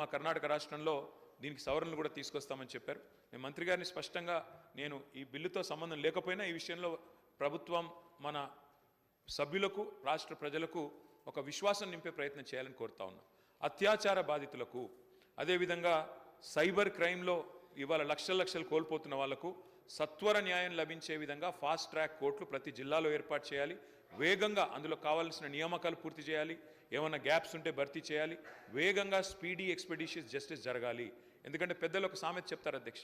మా కర్ణాటక రాష్ట్రంలో దీనికి సవరణలు కూడా తీసుకొస్తామని చెప్పారు. నేను మంత్రి గారిని స్పష్టంగా నేను ఈ బిల్లుతో సంబంధం లేకపోయినా ఈ విషయంలో ప్రభుత్వం మన సభ్యులకు రాష్ట్ర ప్రజలకు ఒక విశ్వాసం నింపే ప్రయత్నం చేయాలని కోరుతా ఉన్నా. అత్యాచార బాధితులకు అదేవిధంగా సైబర్ క్రైమ్లో ఇవాళ లక్షల లక్షలు కోల్పోతున్న వాళ్ళకు సత్వర న్యాయం లభించే విధంగా ఫాస్ట్ ట్రాక్ కోర్టులు ప్రతి జిల్లాలో ఏర్పాటు చేయాలి. వేగంగా అందులో కావాల్సిన నియామకాలు పూర్తి చేయాలి. ఏమైనా గ్యాప్స్ ఉంటే భర్తీ చేయాలి. వేగంగా స్పీడీ ఎక్స్పెడిషియస్ జస్టిస్ జరగాలి. ఎందుకంటే పెద్దలు ఒక సామెత చెప్తారు అధ్యక్ష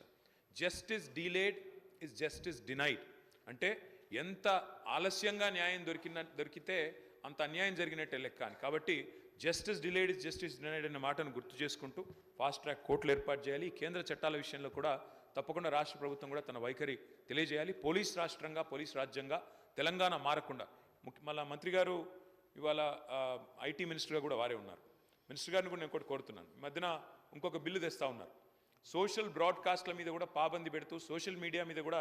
justice delayed is justice denied అంటే ఎంత ఆలస్యంగా న్యాయం దొరికిన దొరికితే అంత అన్యాయం జరిగినట్టే లెక్క అని. కాబట్టి justice delayed is justice denied అనే మాటను గుర్తు చేసుకుంటూ ఫాస్ట్ ట్రాక్ కోర్టులు ఏర్పాటు చేయాలి. కేంద్ర చట్టాల విషయంలో కూడా తప్పకుండా రాష్ట్ర ప్రభుత్వం కూడా తన వైఖరి తెలియజేయాలి. పోలీస్ రాష్ట్రంగా పోలీస్ రాజ్యంగా తెలంగాణ మారకుండా. ముఖ్య మళ్ళా మంత్రి గారు ఇవాళ ఐటీ మినిస్టర్గా కూడా వారే ఉన్నారు. మినిస్టర్ గారిని కూడా నేను ఒకటి కోరుతున్నాను. ఈ మధ్యన ఇంకొక బిల్లు తెస్తా ఉన్నారు. సోషల్ బ్రాడ్కాస్ట్ల మీద కూడా పాబంది పెడుతూ సోషల్ మీడియా మీద కూడా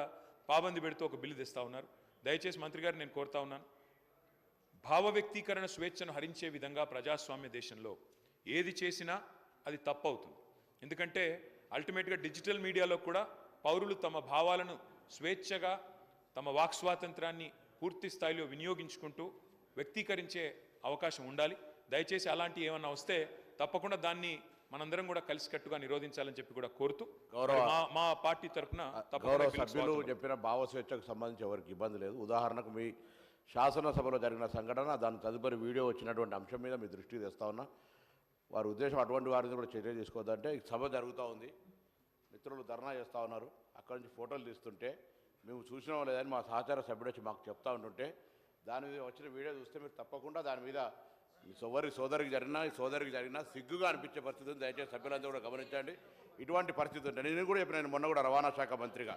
పాబంది పెడుతూ ఒక బిల్లు తెస్తా ఉన్నారు. దయచేసి మంత్రి గారు నేను కోరుతా ఉన్నాను. భావ వ్యక్తీకరణ స్వేచ్ఛను హరించే విధంగా ప్రజాస్వామ్య దేశంలో ఏది చేసినా అది తప్పు అవుతుంది ఎందుకంటే అల్టిమేట్గా డిజిటల్ మీడియాలో కూడా పౌరులు తమ భావాలను స్వేచ్ఛగా తమ వాక్ స్వాతంత్రాన్ని పూర్తి స్థాయిలో వినియోగించుకుంటూ వ్యక్తీకరించే అవకాశం ఉండాలి. దయచేసి అలాంటి ఏమన్నా వస్తే తప్పకుండా దాన్ని మనందరం కూడా కలిసికట్టుగా నిరోధించాలని చెప్పి కూడా కోరుతూ గౌరవ- మా మా పార్టీ తరఫున గౌరవ సభ్యులు చెప్పిన భావ స్వేచ్ఛకు సంబంధించి ఎవరికి ఇబ్బంది లేదు. ఉదాహరణకు మీ శాసనసభలో జరిగిన సంఘటన దాని తదుపరి వీడియో వచ్చినటువంటి అంశం మీద మీ దృష్టికి తెస్తా ఉన్నా. వారి ఉద్దేశం అటువంటి వారిని కూడా చర్య తీసుకోవద్దంటే సభ జరుగుతూ ఉంది. మిత్రులు ధర్నా చేస్తూ ఉన్నారు. అక్కడి నుంచి ఫోటోలు తీస్తుంటే మేము చూసినా లేదని మా సహచార సభ్యుడు వచ్చి మాకు చెప్తా ఉంటుంటే దాని మీద వచ్చిన వీడియో చూస్తే మీరు తప్పకుండా దాని మీద మీ సోదరి సోదరికి జరిగినా ఈ సోదరికి జరిగినా సిగ్గుగా అనిపించే పరిస్థితి ఉంది. దయచేసి సభ్యులందరూ కూడా గమనించండి. ఇటువంటి పరిస్థితి ఉంటే నేను కూడా చెప్పిన నేను మొన్న కూడా రవాణా శాఖ మంత్రిగా.